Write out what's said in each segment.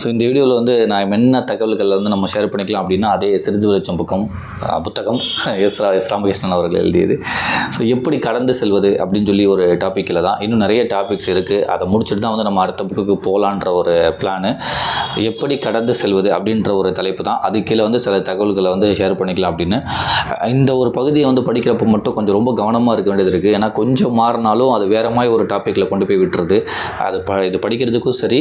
So இந்த வீடியோவில் வந்து நான் என்ன தகவல்களை வந்து நம்ம ஷேர் பண்ணிக்கலாம் அப்படின்னா அதே சிறிது வெளிச்சம் புக்கம் புத்தகம் எஸ் ரா எஸ் ராமகிருஷ்ணன் அவர்கள் எழுதியது. ஸோ எப்படி கடந்து செல்வது அப்படின்னு சொல்லி ஒரு டாப்பிக்கில் தான் இன்னும் நிறைய டாபிக்ஸ் இருக்குது அதை முடிச்சுட்டு தான் வந்து நம்ம அடுத்த புக்குக்கு போகலான்ற ஒரு பிளானு எப்படி கடந்து செல்வது அப்படின்ற ஒரு தலைப்பு தான். அது கீழே வந்து சில தகவல்களை வந்து ஷேர் பண்ணிக்கலாம் அப்படின்னு. இந்த ஒரு பகுதியை வந்து படிக்கிறப்ப மட்டும் கொஞ்சம் ரொம்ப கவனமாக இருக்க வேண்டியது இருக்குது ஏன்னா கொஞ்சம் மாறினாலும் அது வேற மாதிரி ஒரு டாப்பிக்கில் கொண்டு போய் விட்டுருது. அது ப இது படிக்கிறதுக்கும் சரி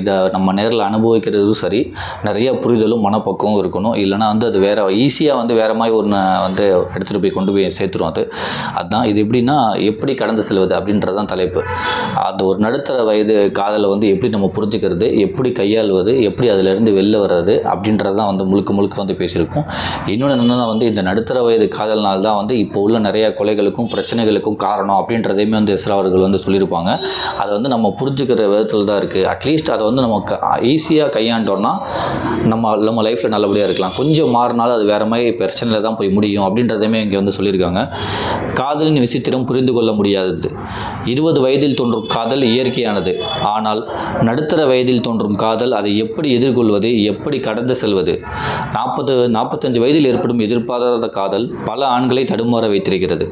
இதை நம்ம நேரில் அனுபவிக்கிறதும் சரி நிறைய புரிதலும் மனப்பக்குவம் இருக்கணும். இல்லைனா வந்து அது வேற ஈஸியாக வந்து வேற மாதிரி ஒன்று வந்து எடுத்துகிட்டு போய் கொண்டு போய் சேர்த்துரும் அது. அதுதான் இது எப்படின்னா எப்படி கடந்து செல்வது அப்படின்றது தான் தலைப்பு. அந்த ஒரு நடுத்தர வயது காதலை வந்து எப்படி நம்ம புரிஞ்சுக்கிறது எப்படி கையாள்வது எப்படி அதிலிருந்து வெளில வர்றது அப்படின்றது தான் வந்து முழுக்க முழுக்க வந்து பேசியிருக்கோம். இன்னொன்று என்னென்னா வந்து இந்த நடுத்தர வயது காதல்னால் தான் வந்து இப்போ உள்ள நிறைய கொலைகளுக்கும் பிரச்சனைகளுக்கும் காரணம் அப்படின்றதையுமே வந்து எஸ்ரா அவர்கள் வந்து சொல்லியிருப்பாங்க. அதை வந்து நம்ம புரிஞ்சுக்கிற விதத்தில் தான் இருக்குது அட்லீஸ்ட் அதை வந்து நம்ம ஈஸியாக கையாண்டோன்னா நம்ம நம்ம லைஃப்பில் நல்லபடியாக இருக்கலாம். கொஞ்சம் மாறினாலும் அது வேறு மாதிரி பிரச்சனையில் தான் போய் முடியும் அப்படின்றதுமே இங்கே வந்து சொல்லியிருக்காங்க. காதலின் விசித்திரம் புரிந்து கொள்ள முடியாதது. இருபது வயதில் தோன்றும் காதல் இயற்கையானது. ஆனால் நடுத்தர வயதில் தோன்றும் காதல் அதை எப்படி எதிர்கொள்வது எப்படி கடந்து செல்வது? நாற்பது நாற்பத்தஞ்சு வயதில் ஏற்படும் எதிர்பாராத காதல் பல ஆண்களை தடுமாற வைத்திருக்கிறது.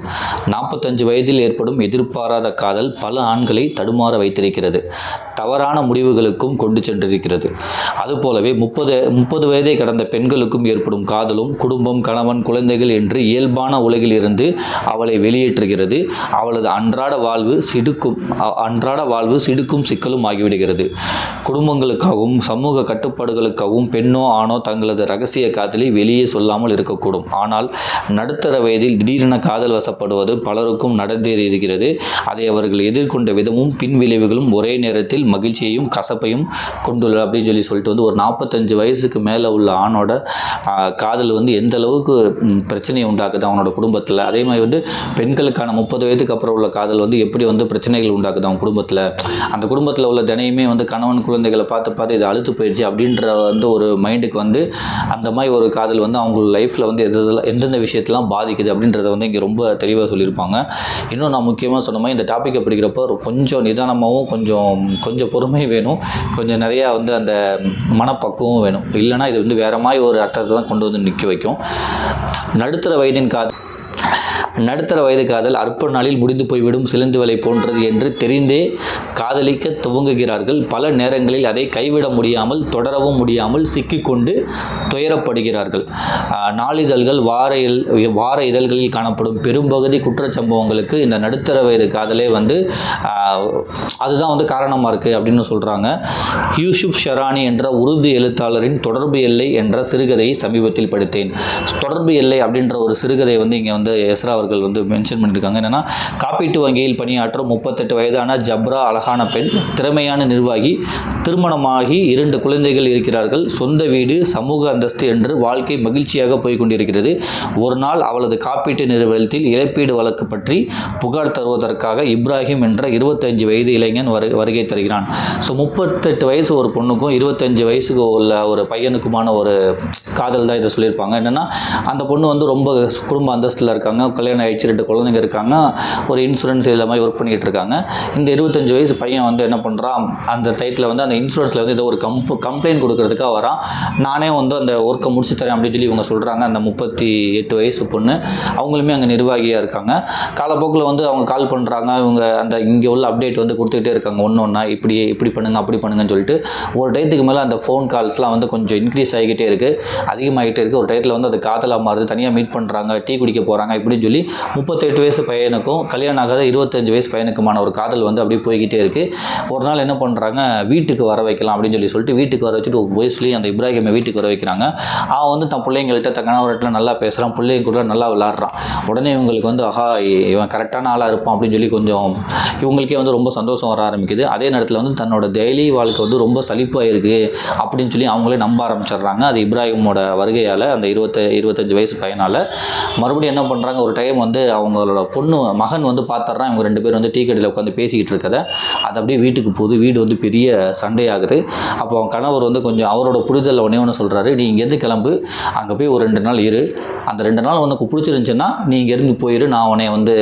நாற்பத்தஞ்சு வயதில் ஏற்படும் எதிர்பாராத காதல் பல ஆண்களை தடுமாற வைத்திருக்கிறது. தவறான முடிவுகளுக்கும் கொண்டு சென்றிருக்கிறது. அதுபோலவே முப்பது முப்பது வயதை கடந்த பெண்களுக்கும் ஏற்படும் காதலும் குடும்பம் கணவன் குழந்தைகள் என்று இயல்பான உலகில் இருந்து அவளை வெளியேற்றுகிறது. அவளது அன்றாட வாழ்வு சிடுக்கும் அன்றாட வாழ்வு சிடுக்கும் சிக்கலும் ஆகிவிடுகிறது. குடும்பங்களுக்காகவும் சமூக கட்டுப்பாடுகளுக்காகவும் பெண்ணோ ஆணோ தங்களது ரகசிய காதலை வெளியே சொல்லாமல் இருக்கக்கூடும். ஆனால் நடுத்தர வயதில் திடீரென காதல் வசப்படுவது பலருக்கும் நடந்தேறியிருக்கிறது. அதை அவர்கள் எதிர்கொண்ட விதமும் பின் விளைவுகளும் ஒரே நேரத்தில் மகிழ்ச்சியையும் கசப்பையும் கொண்டுள்ள அப்படின்னு சொல்லி சொல்லிட்டு வந்து ஒரு நாற்பத்தஞ்சு வயசுக்கு மேலே உள்ள ஆணோட காதல் வந்து எந்த அளவுக்கு பிரச்சனையை உண்டாக்குது அவனோட குடும்பத்தில். அதே மாதிரி வந்து பெண்களுக்கான முப்பது வயதுக்கு அப்புறம் உள்ள காதல் வந்து எப்படி வந்து பிரச்சனைகள் உண்டாக்குது அவன் குடும்பத்தில். அந்த குடும்பத்தில் உள்ள தினையுமே வந்து கணவன் குழந்தைகளை பார்த்து பார்த்து இது அழுத்து போயிடுச்சு அப்படின்ற வந்து ஒரு மைண்டுக்கு வந்து அந்த மாதிரி ஒரு காதல் வந்து அவங்க லைஃப்பில் வந்து எது எதெல்லாம் எந்தெந்த விஷயத்தெல்லாம் பாதிக்குது அப்படின்றத வந்து இங்கே ரொம்ப தெளிவாக சொல்லியிருப்பாங்க. இன்னும் நான் முக்கியமாக சொன்ன மாதிரி இந்த டாப்பிக்கை படிக்கிறப்போ கொஞ்சம் நிதானமாகவும் கொஞ்சம் கொஞ்சம் பொறுமை வேணும். கொஞ்சம் நிறையா வந்து அந்த மனப்பக்குவம் வேணும். இல்லைனா இது வந்து வேற மாதிரி ஒரு அர்த்தத்தை தான் கொண்டு வந்து நிற்க வைக்கும். நடுத்தர வயதின் காதல் நடுத்தர வயது காதல் அற்ப நாளில் முடிந்து போய்விடும் சிலந்து வலை போன்றது என்று தெரிந்தே காதலிக்க துவங்குகிறார்கள். பல நேரங்களில் அதை கைவிட முடியாமல் தொடரவும் முடியாமல் சிக்கிக்கொண்டு துயரப்படுகிறார்கள். நாளிதழ்கள் வார இல் வார இதழ்களில் காணப்படும் பெரும்பகுதி குற்றச்சம்பவங்களுக்கு இந்த நடுத்தர வயது காதலே வந்து அதுதான் வந்து காரணமாக இருக்குது அப்படின்னு சொல்கிறாங்க யூசுப் ஷெரானி என்ற உருது எழுத்தாளரின் தொடர்பு எல்லை என்ற சிறுகதையை சமீபத்தில் படித்தேன். தொடர்பு எல்லை அப்படின்ற ஒரு சிறுகதை வந்து இங்கே வந்து எஸ்ரா அவர்கள் வந்து மென்ஷன் பண்ணியிருக்காங்க என்னென்னா காப்பீட்டு வங்கியில் பணியாற்றும் முப்பத்தெட்டு வயதான ஜப்ரா அழகான பெண் திறமையான நிர்வாகி திருமணமாகி இரண்டு குழந்தைகள் இருக்கிறார்கள். சொந்த வீடு சமூக அந்தஸ்து என்று வாழ்க்கை மகிழ்ச்சியாக போய்கொண்டிருக்கிறது. ஒரு நாள் அவளது காப்பீட்டு நிறுவனத்தில் இழப்பீடு வழக்கு பற்றி புகார் தருவதற்காக இப்ராஹிம் என்ற இருபத்தஞ்சு வயது இளைஞன் வரு வருகை தருகிறான். ஸோ முப்பத்தெட்டு வயசு ஒரு பொண்ணுக்கும் இருபத்தஞ்சு வயசுக்கு உள்ள ஒரு பையனுக்குமான ஒரு காதல் தான் இதை சொல்லியிருப்பாங்க. என்னென்னா அந்த பொண்ணு வந்து ரொம்ப குடும்ப அந்தஸ்தில் இருக்காங்க. கல்யாணம் ஆயிடுச்சு ரெண்டு குழந்தைங்க இருக்காங்க. ஒரு இன்சூரன்ஸ் இதில் மாதிரி ஒர்க் பண்ணிகிட்டு இருக்காங்க. இந்த இருபத்தஞ்சு வயசு பையன் வந்து என்ன பண்ணுறான் அந்த டைத்தில் வந்து அந்த இன்சூரன்ஸில் வந்து ஏதோ ஒரு கம்ப் கம்ப்ளைண்ட் கொடுக்கறதுக்காக வரான். நானே வந்து அந்த ஒர்க்கை முடிச்சு தரேன் அப்படின்னு சொல்லி இவங்க சொல்கிறாங்க அந்த முப்பத்தி எட்டு வயசு பொண்ணு. அவங்களுமே அங்கே நிர்வாகியாக இருக்காங்க. காலப்போக்கில் வந்து அவங்க கால் பண்ணுறாங்க இவங்க அந்த இங்கே உள்ள அப்டேட் வந்து கொடுத்துக்கிட்டே இருக்காங்க. ஒன்று ஒன்றா இப்படி இப்படி பண்ணுங்க அப்படி பண்ணுங்கன்னு சொல்லிட்டு. ஒரு டயத்துக்கு மேலே அந்த ஃபோன் கால்ஸ்லாம் வந்து கொஞ்சம் இன்க்ரீஸ் ஆகிக்கிட்டே இருக்குது அதிகமாகிட்டே இருக்குது ஒரு டயத்தில் வந்து அது காதலாக மாறுது. தனியாக மீட் பண்ணுறாங்க டீ குடிக்க போகிறாங்க இப்படின்னு சொல்லி முப்பத்தெட்டு வயசு பையனுக்கும் கல்யாணம் ஆகாத இருபத்தஞ்சு வயசு பையனுக்குமான ஒரு காதல் வந்து அப்படியே போய்கிட்டே இருக்குது ஒரு நாள் என்ன பண்ணுறாங்க வீட்டுக்கு வர வைக்கலாம் அப்படின்னு சொல்லி சொல்லிட்டு வீட்டுக்கு வர வச்சுட்டு வயசுலேயும் வயசுலேயே அந்த இப்ராஹிமை வீட்டுக்கு வர வைக்கிறாங்க. அவன் வந்து தன் பிள்ளைங்கள்ட்ட தன் கணவர்கிட்ட நல்லா பேசுகிறான் பிள்ளைங்க கூட நல்லா விளாட்றான். உடனே இவங்களுக்கு வந்து ஆஹா இவன் கரெக்டான ஆளாக இருப்பான் அப்படின்னு சொல்லி கொஞ்சம் இவங்களுக்கே வந்து ரொம்ப சந்தோஷம் வர ஆரம்பிக்குது. அதே நேரத்தில் வந்து தன்னோட டெய்லி வாழ்க்கை வந்து ரொம்ப சலிப்பாக இருக்குது அப்படின்னு சொல்லி அவங்களே நம்ப ஆரம்பிச்சிடுறாங்க. அது இப்ராஹிமோட வருகையால் அந்த இருபத்த இருபத்தஞ்சு வயசு பையனால். மறுபடியும் என்ன பண்ணுறாங்க ஒரு டைம் டைம் வந்து அவங்களோட பொண்ணு மகன் வந்து பார்த்துட்றான் இவங்க ரெண்டு பேரும் வந்து டீ கடையில் உட்காந்து பேசிக்கிட்டு இருக்கதை. அது அப்படியே வீட்டுக்கு போகுது. வீடு வந்து பெரிய சண்டையாகுது. அப்போ அவன் கணவர் வந்து கொஞ்சம் அவரோட புரிதல் உடனே ஒன்று சொல்கிறாரு நீ இங்கேருந்து கிளம்பு. அங்கே போய் ஒரு ரெண்டு நாள் இரு. அந்த ரெண்டு நாள் உனக்கு பிடிச்சிருந்துச்சுன்னா நீ இங்கேருந்து போயிரு. நான் உன்னை வந்து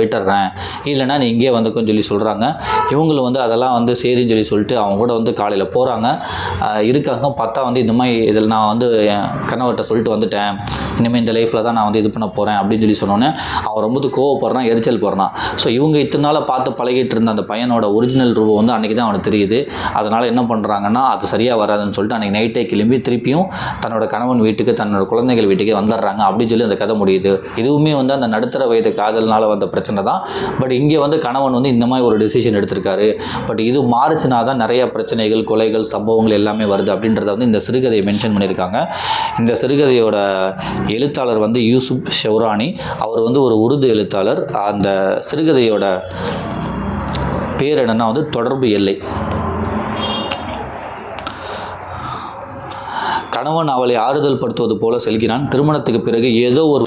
விட்டுறேன். இல்லைன்னா நீ இங்கேயே வந்துக்கும் சொல்லி சொல்கிறாங்க இவங்களும் வந்து அதெல்லாம் வந்து சரின்னு சொல்லி சொல்லிட்டு அவங்க கூட வந்து காலையில் போகிறாங்க இருக்காங்க. பார்த்தா வந்து இந்த மாதிரி இதில் நான் வந்து என் கணவர்கிட்ட சொல்லிட்டு வந்துட்டேன். இனிமேல் இந்த லைஃப்பில் தான் நான் வந்து இது பண்ண போகிறேன் அப்படின்னு சொல்லி சொன்னோன்னே அவன் ரொம்ப கோவப்படுறான் எரிச்சல் போடுறான். ஸோ இவங்க இத்தனை நாளாக பார்த்து பழகிட்டு இருந்த அந்த பையனோட ஒரிஜினல் ரூபம் வந்து அன்றைக்கி தான் அவனுக்கு தெரியுது. அதனால் என்ன பண்ணுறாங்கன்னா அது சரியாக வராதுன்னு சொல்லிட்டு அன்றைக்கி நைட்டே கிளம்பி திருப்பியும் தன்னோட கணவன் வீட்டுக்கு தன்னோட குழந்தைகள் வீட்டுக்கே வந்துடுறாங்க அப்படின்னு சொல்லி அந்த கதை முடியுது. இதுவுமே வந்து அந்த நடுத்தர வயது காதல்னால வந்த பிரச்சனை தான். பட் இங்கே வந்து கணவன் வந்து இந்த மாதிரி ஒரு டிசிஷன் எடுத்திருக்காரு. பட் இது மாறுச்சுனா தான் நிறைய பிரச்சனைகள் கொலைகள் சம்பவங்கள் எல்லாமே வருது அப்படின்றத வந்து இந்த சிறுகதையை மென்ஷன் பண்ணியிருக்காங்க. இந்த சிறுகதையோட எழுத்தாளர் வந்து யூசுப் ஷெவ்ரானி அவர் அவர் வந்து ஒரு உருது எழுத்தாளர். அந்த சிறுகதையோட பேர் என்னென்னா வந்து தொடர்பு எல்லை. கணவன் அவளை ஆறுதல் படுத்துவது போல செல்கிறான். திருமணத்துக்கு பிறகு ஏதோ ஒரு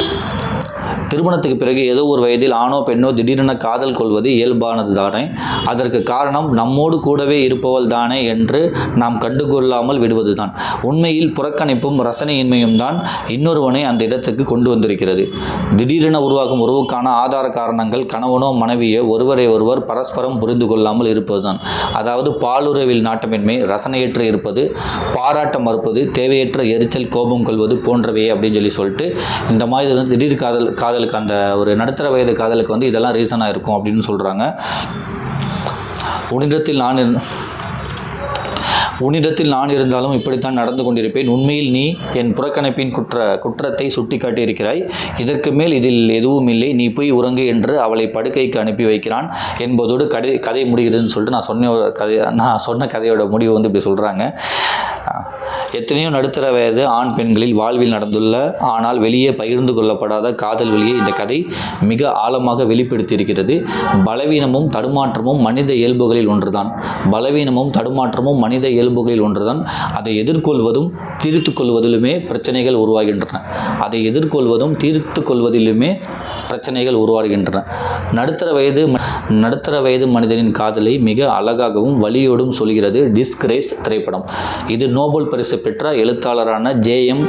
திருமணத்துக்கு பிறகு ஏதோ ஒரு வயதில் ஆணோ பெண்ணோ திடீரென காதல் கொள்வது இயல்பானது தானே. அதற்கு காரணம் நம்மோடு கூடவே இருப்பவள் தானே என்று நாம் கண்டுகொள்ளாமல் விடுவதுதான். உண்மையில் புறக்கணிப்பும் ரசனையின்மையும் தான் இன்னொருவனை அந்த இடத்துக்கு கொண்டு வந்திருக்கிறது. திடீரென உருவாகும் உறவுக்கான ஆதார காரணங்கள் கணவனோ மனைவியோ ஒருவரை ஒருவர் பரஸ்பரம் புரிந்து கொள்ளாமல் இருப்பதுதான். அதாவது பாலுறவில் நாட்டமின்மை ரசனையற்று இருப்பது பாராட்ட மறுப்பது தேவையற்ற எரிச்சல் கோபம் கொள்வது போன்றவையே அப்படின்னு சொல்லி சொல்லிட்டு இந்த மாதிரி திடீர் காதல் காதல் காதலுக்கு அந்த ஒரு நடுத்தர வயது காதலுக்கு வந்து இதெல்லாம் ரீசனாக இருக்கும் அப்படின்னு சொல்கிறாங்க உன்னிடத்தில் நான் உன்னிடத்தில் நான் இருந்தாலும் இப்படித்தான் நடந்து கொண்டிருப்பேன். உண்மையில் நீ என் புறக்கணிப்பின் குற்ற குற்றத்தை சுட்டிக்காட்டியிருக்கிறாய். இதற்கு மேல் இதில் எதுவும் இல்லை. நீ போய் உறங்கு என்று அவளை படுக்கைக்கு அனுப்பி வைக்கிறான் என்பதோடு கதை கதை முடிகிறதுன்னு சொல்லிட்டு நான் சொன்ன ஒரு கதை நான் சொன்ன கதையோட முடிவு வந்து இப்படி சொல்கிறாங்க எத்தனையோ நடுத்தர வயது ஆண் பெண்களில் வாழ்வில் நடந்துள்ள ஆனால் வெளியே பகிர்ந்து கொள்ளப்படாத காதல் வழியை இந்த கதை மிக ஆழமாக வெளிப்படுத்தியிருக்கிறது. பலவீனமும் தடுமாற்றமும் மனித இயல்புகளில் ஒன்றுதான். பலவீனமும் தடுமாற்றமும் மனித இயல்புகளில் ஒன்றுதான். அதை எதிர்கொள்வதும் தீர்த்து கொள்வதிலுமே பிரச்சனைகள் உருவாகின்றன. அதை எதிர்கொள்வதும் தீர்த்து கொள்வதிலுமே பிரச்சனைகள் உருவாகின்றன. நடுத்தர வயது நடுத்தர வயது மனிதனின் காதலை மிக அழகாகவும் வலியோடும் சொல்கிறது டிஸ்கிரேஸ் திரைப்படம். இது நோபல் பரிசு பெற்ற எழுத்தாளரான ஜேஎம்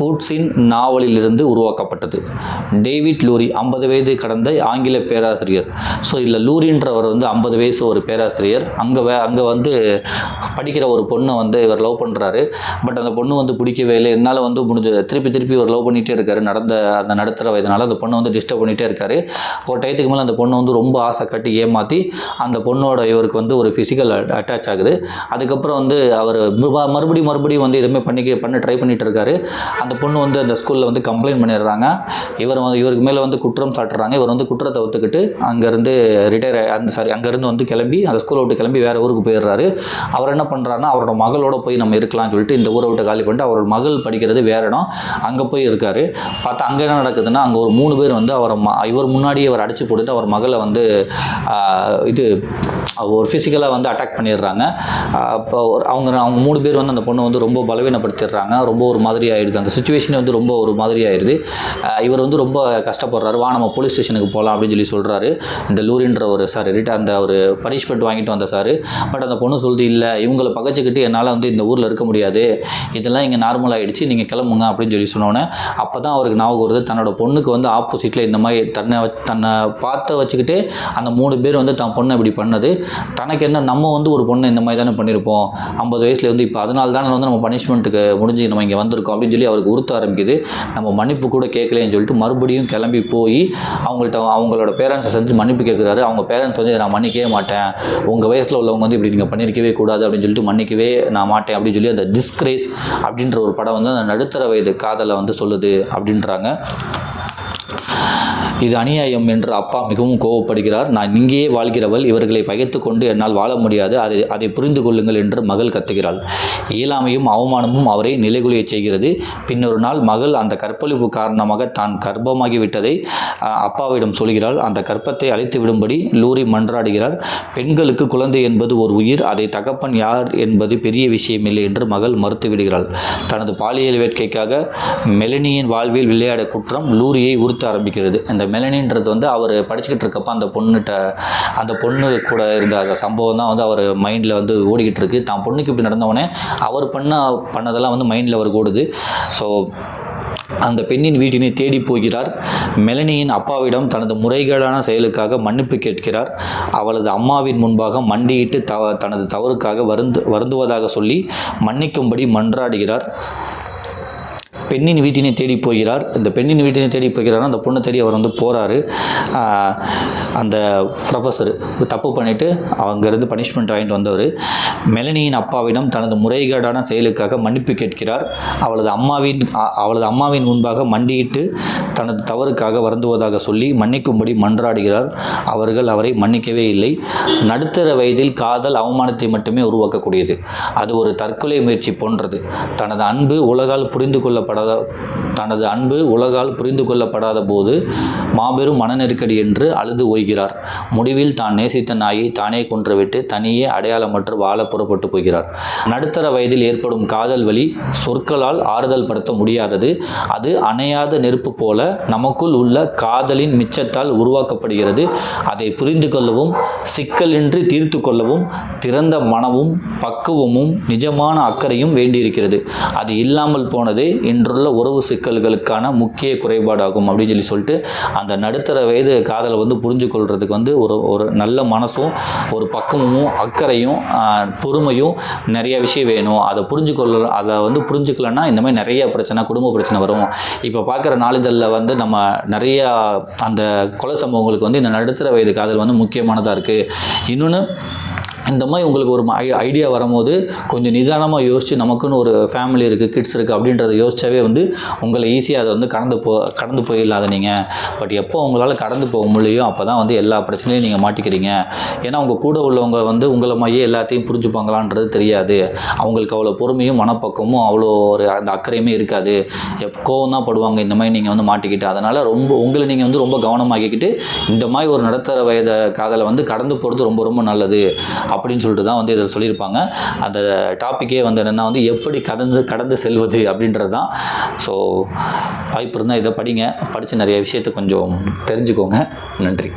கூட்ஸின் நாவலிலிருந்து உருவாக்கப்பட்டது. டேவிட் லூரி ஐம்பது வயது கடந்த ஆங்கில பேராசிரியர். ஸோ இதில் லூரின்றவர் வந்து ஐம்பது வயசு ஒரு பேராசிரியர். அங்கே அங்கே வந்து படிக்கிற ஒரு பொண்ணை வந்து இவர் லவ் பண்ணுறாரு பட் அந்த பொண்ணு வந்து பிடிக்கவே இல்லை. என்னால் வந்து முடிஞ்ச திருப்பி திருப்பி இவர் லவ் பண்ணிகிட்டே இருக்காரு. நடந்த அந்த நடுத்தர வயதுனால அந்த பொண்ணை வந்து டிஸ்டர்ப் பண்ணிகிட்டே இருக்கார். ஒரு டயத்துக்கு மேலே அந்த பொண்ணை வந்து ரொம்ப ஆசை கட்டி ஏமாற்றி அந்த பொண்ணோட இவருக்கு வந்து ஒரு ஃபிசிக்கல் அட்டாச் ஆகுது. அதுக்கப்புறம் வந்து அவர் மறுபடியும் மறுபடியும் வந்து எதுவுமே பண்ணிக்க பண்ண ட்ரை பண்ணிகிட்டு இருக்காரு. அந்த பொண்ணு வந்து அந்த ஸ்கூலில் வந்து கம்ப்ளைண்ட் பண்ணிடுறாங்க. இவர் வந்து இவருக்கு மேலே வந்து குற்றம் சாட்டுறாங்க. இவர் வந்து குற்றத்தை ஒத்துக்கிட்டு அங்கேருந்து ரிட்டையர் அந்த சாரி அங்கேருந்து வந்து கிளம்பி அந்த ஸ்கூலை விட்டு கிளம்பி வேறு ஊருக்கு போயிடுறாரு. அவர் என்ன பண்ணுறாருன்னா அவரோட மகளோட போய் நம்ம இருக்கலாம்னு சொல்லிட்டு இந்த ஊரை விட்டு காலி பண்ணிட்டு அவரோட மகள் படிக்கிறது வேற இடம். அங்கே போய் இருக்காரு. பார்த்தா அங்கே என்ன நடக்குதுன்னா அங்கே ஒரு மூணு பேர் வந்து அவர் அவர் இவர் முன்னாடியே அவர் அடித்து போட்டுட்டு அவர் மகளை வந்து இது ஒரு ஃபிசிக்கலாக வந்து அட்டாக் பண்ணிடுறாங்க. அப்போ ஒரு அவங்க அவங்க மூணு பேர் வந்து அந்த பொண்ணை வந்து ரொம்ப பலவீனப்படுத்திடுறாங்க. ரொம்ப ஒரு மாதிரி ஆகிடுது அந்த சுச்சுவேஷன் வந்து ரொம்ப ஒரு மாதிரி ஆயிடுது. இவர் வந்து ரொம்ப கஷ்டப்படுறாரு. வா நம்ம போலீஸ் ஸ்டேஷனுக்கு போகலாம் அப்படின்னு சொல்லி சொல்கிறாரு இந்த லூரின்ற ஒரு சார் ரிட்ட அந்த ஒரு பனிஷ்மெண்ட் வாங்கிட்டு வந்த சார் பட் அந்த பொண்ணு சொல்லுது இல்லை. இவங்களை பகைச்சிக்கிட்டு என்னால் வந்து இந்த ஊரில் இருக்க முடியாது. இதெல்லாம் இங்கே நார்மல் ஆகிடுச்சு நீங்கள் கிளம்புங்க அப்படின்னு சொல்லி சொன்னோன்னே அப்போ தான் அவருக்கு ஞாபகம் வருது. தன்னோட பொண்ணுக்கு வந்து ஆப்போசிட்டில் இந்த மாதிரி தன்னை தன்னை பார்த்த வச்சுக்கிட்டு அந்த மூணு பேர் வந்து தன் பொண்ணை இப்படி பண்ணது. தனக்கு என்ன நம்ம வந்து ஒரு பொண்ணு இந்த மாதிரி தானே பண்ணியிருப்போம். ஐம்பது வயசில் வந்து இப்போ அதனால தானே வந்து நம்ம பனிஷ்மெண்ட்டுக்கு முடிஞ்சு நம்ம இங்கே வந்திருக்கோம் அப்படின்னு சொல்லி அவருக்கு உறுத்த ஆரம்பிக்குது. நம்ம மன்னிப்பு கூட கேட்கலன்னு சொல்லிட்டு மறுபடியும் கிளம்பி போய் அவங்கள்ட்ட அவங்களோட பேரண்ட்ஸை செஞ்சு மன்னிப்பு கேட்குறாரு. அவங்க பேரண்ட்ஸ் வந்து நான் மன்னிக்கவே மாட்டேன். உங்கள் வயசில் உள்ளவங்க வந்து இப்படி நீங்கள் பண்ணியிருக்கவே கூடாது அப்படின்னு சொல்லிட்டு மன்னிக்கவே நான் மாட்டேன் அப்படின்னு சொல்லி அந்த டிஸ்கிரேஸ் அப்படின்ற ஒரு படம் வந்து அந்த நடுத்தர வயது காதலை வந்து சொல்லுது அப்படின்றாங்க. இது அநியாயம் என்று அப்பா மிகவும் கோவப்படுகிறார். நான் இங்கேயே வாழ்கிறவள் இவர்களை பகைத்து கொண்டு என்னால் வாழ முடியாது. அதை அதை புரிந்து கொள்ளுங்கள் என்று மகள் கத்துகிறாள். இயலாமையும் அவமானமும் அவரை நிலைகுலைய செய்கிறது. பின்னொரு நாள் மகள் அந்த கற்பழிப்பு காரணமாக தான் கர்ப்பமாகி விட்டதை அப்பாவிடம் சொல்கிறாள். அந்த கர்ப்பத்தை அழைத்து விடும்படி லூரி மன்றாடுகிறார். பெண்களுக்கு குழந்தை என்பது ஒரு உயிர் அதை தகப்பன் யார் என்பது பெரிய விஷயமில்லை என்று மகள் மறுத்துவிடுகிறாள் தனது பாலியல் வேட்கைக்காக மெலனியின் வாழ்வில் விளையாட குற்றம் லூரியை உறுத்த ஆரம்பிக்கிறது. அந்த மெலனின்றது வந்து அவர் படிச்சுக்கிட்டு இருக்கப்போ அந்த பொண்ணுகிட்ட அந்த பொண்ணு கூட இருந்த அந்த சம்பவம் தான் வந்து அவர் மைண்டில் வந்து ஓடிக்கிட்டு இருக்குது தான் பொண்ணுக்கு இப்படி நடந்தவொடனே அவர் பண்ண பண்ணதெல்லாம் வந்து மைண்டில் அவருக்கு ஓடுது. ஸோ அந்த பெண்ணின் வீட்டினை தேடி போகிறார். மெலனியின் அப்பாவிடம் தனது முறைகேடான செயலுக்காக மன்னிப்பு கேட்கிறார். அவளது அம்மாவின் முன்பாக மண்டியிட்டு தவ தனது தவறுக்காக வருந்து வருந்துவதாக சொல்லி மன்னிக்கும்படி மன்றாடுகிறார். பெண்ணின் வீட்டினை தேடி போகிறார். இந்த பெண்ணின் வீட்டினை தேடி போகிறார் அந்த பொண்ணை தேடி அவர் வந்து போகிறாரு அந்த ப்ரொஃபஸர் தப்பு பண்ணிவிட்டு அங்கேருந்து பனிஷ்மெண்ட் வாங்கிட்டு வந்தவர். மெலனியின் அப்பாவிடம் தனது முறைகேடான செயலுக்காக மன்னிப்பு கேட்கிறார். அவளது அம்மாவின் அவளது அம்மாவின் முன்பாக மண்டியிட்டு தனது தவறுக்காக வருந்துவதாக சொல்லி மன்னிக்கும்படி மன்றாடுகிறார். அவர்கள் அவரை மன்னிக்கவே இல்லை. நடுத்தர வயதில் காதல் அவமானத்தை மட்டுமே உருவாக்கக்கூடியது. அது ஒரு தற்கொலை முயற்சி போன்றது. தனது அன்பு உலகால் புரிந்து கொள்ளப்படாத தனது அன்பு உலகால் புரிந்து கொள்ளப்படாத போது மாபெரும் மன நெருக்கடி என்று அழுது ஓய்கிறார். முடிவில் தான் நேசித்த நாயை தானே கொன்றுவிட்டு தனியே அடையாளமற்று வாழ புறப்பட்டு போகிறார். நடுத்தர வயதில் ஏற்படும் காதல் வழி சொற்களால் ஆறுதல் படுத்த முடியாதது. அது அணையாத நெருப்பு போல நமக்குள் உள்ள காதலின் மிச்சத்தால் உருவாக்கப்படுகிறது. அதை புரிந்து கொள்ளவும் சிக்கலின்றி தீர்த்து கொள்ளவும் திறந்த மனமும் பக்குவமும் நிஜமான அக்கறையும் வேண்டியிருக்கிறது. அது இல்லாமல் போனது இன்று இன்றுள்ள உறவு சிக்கல்களுக்கான முக்கிய குறைபாடாகும் அப்படின்னு சொல்லி சொல்லிட்டு அந்த நடுத்தர வயது காதலை வந்து புரிஞ்சு கொள்றதுக்கு வந்து ஒரு ஒரு நல்ல மனசும் ஒரு பக்குவமும் அக்கறையும் பொறுமையும் நிறைய விஷயம் வேணும். அதை புரிஞ்சு கொள்ள அதை வந்து புரிஞ்சுக்கலன்னா இந்த மாதிரி நிறைய பிரச்சனை குடும்ப பிரச்சனை வரும். இப்போ பார்க்குற நாளிதழில் வந்து நம்ம நிறைய அந்த கொலை சம்பவங்களுக்கு வந்து இந்த நடுத்தர வயது காதல் வந்து முக்கியமானதாக இருக்குது இன்னொன்று இந்த மாதிரி உங்களுக்கு ஒரு ஐ ஐடியா வரும்போது கொஞ்சம் நிதானமாக யோசித்து நமக்குன்னு ஒரு ஃபேமிலி இருக்குது கிட்ஸ் இருக்குது அப்படின்றத யோசிச்சாவே வந்து உங்களை ஈஸியாக அதை வந்து கடந்து போ கடந்து போயிடலாத நீங்கள் பட் எப்போ உங்களால் கடந்து போக முடியும் அப்போ தான் வந்து எல்லா பிரச்சனையும் நீங்கள் மாட்டிக்கிறீங்க. ஏன்னா உங்கள் கூட உள்ளவங்க வந்து உங்களை மாதிரியே எல்லாத்தையும் புரிஞ்சுப்பாங்களான்றது தெரியாது. அவங்களுக்கு அவ்வளோ பொறுமையும் மனப்பக்கமும் அவ்வளோ ஒரு அந்த அக்கறையுமே இருக்காது. எப் கோவம் தான் படுவாங்க இந்த மாதிரி நீங்கள் வந்து மாட்டிக்கிட்டு. அதனால் ரொம்ப உங்களை நீங்கள் வந்து ரொம்ப கவனமாக்கிக்கிட்டு இந்த மாதிரி ஒரு நடத்தர வயத காதலை வந்து கடந்து போகிறது ரொம்ப ரொம்ப நல்லது. அப்படின்னு சொல்லிட்டு தான் வந்து இதில் சொல்லியிருப்பாங்க. அந்த டாப்பிக்கே வந்து என்னென்னா வந்து எப்படி கடந்து கடந்து செல்வது அப்படின்றது தான். ஸோ வாய்ப்பு இருந்தால் இதை படிங்க. படித்து நிறைய விஷயத்தை கொஞ்சம் தெரிஞ்சுக்கோங்க. நன்றி.